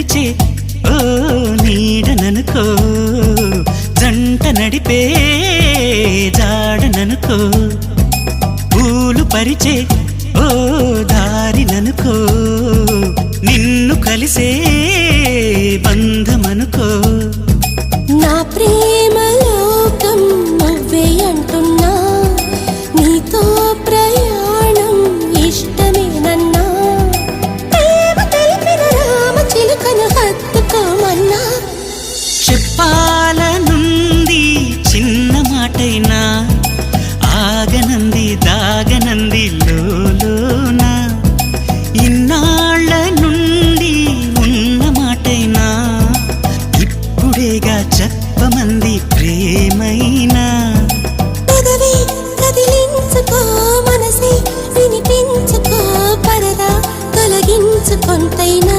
నడిచే ఓ నీడననుకో జంట నడిపే జాడననుకో పూలు పరిచే ఓ దారిననుకో నిన్ను కలిసే బంధమనుకో. నా ప్రియ మాటైనా ఆగనంది దాగనంది లోన ఇన్నాళ్ళ నుండి ఉన్న మాటైనా ఇప్పుడేగా చెప్పమంది ప్రేమైనా? పదవి కదిలించుకో మనసే వినిపించుకో పరదా తొలగించుకొంతైనా?